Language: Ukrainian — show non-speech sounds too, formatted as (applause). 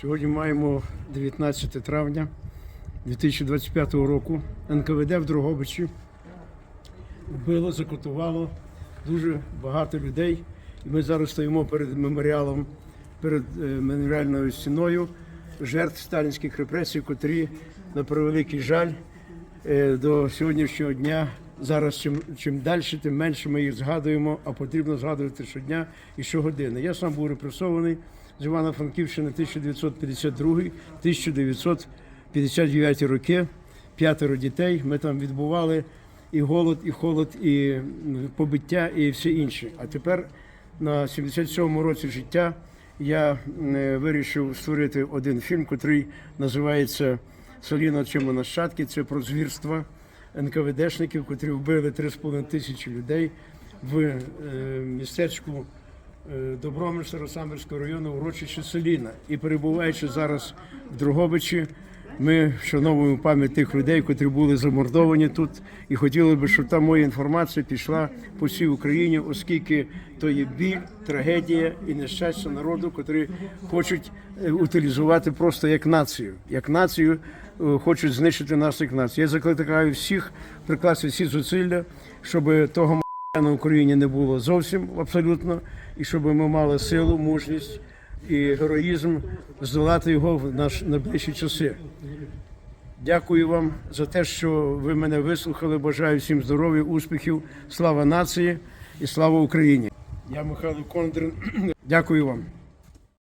Сьогодні маємо 19 травня 2025 року. НКВД в Дрогобичі вбило, закотувало дуже багато людей. І ми зараз стоїмо перед меморіалом, перед е, меморіальною стіною жертв сталінських репресій, котрі, на превеликий жаль, е, до сьогоднішнього дня. Зараз чим, чим далі, тим менше ми їх згадуємо, а потрібно згадувати щодня і щогодини. Я сам був репресований з Івано-Франківщини 1952-1959 роки. П'ятеро дітей. Ми там відбували і голод, і холод, і побиття, і все інше. А тепер на 77-му році життя я е, вирішив створити один фільм, який називається Соліно чимо нащадки. Це про звірства НКВДшників, котрі вбили 3,5 тисячі людей в е, містечку е, Добромир Старосамбірського району урочище Селіна. І перебуваючи зараз в Дрогобичі, ми вшановуємо пам'ять тих людей, котрі були замордовані тут, і хотіли би, щоб та моя інформація пішла по всій Україні, оскільки то є біль, трагедія і нещастя народу, котрі хочуть е, утилізувати просто як націю, як націю е, хочуть знищити нас як націю. Я закликаю всіх прикласти всі зусилля, щоб того на Україні не було зовсім абсолютно, і щоб ми мали силу, мужність і героїзм здолати його в наш найближчі часи. Дякую вам за те, що ви мене вислухали. Бажаю всім здоров'я, успіхів, слава нації і слава Україні. Я Михайло Кондрин. (clears throat) Дякую вам.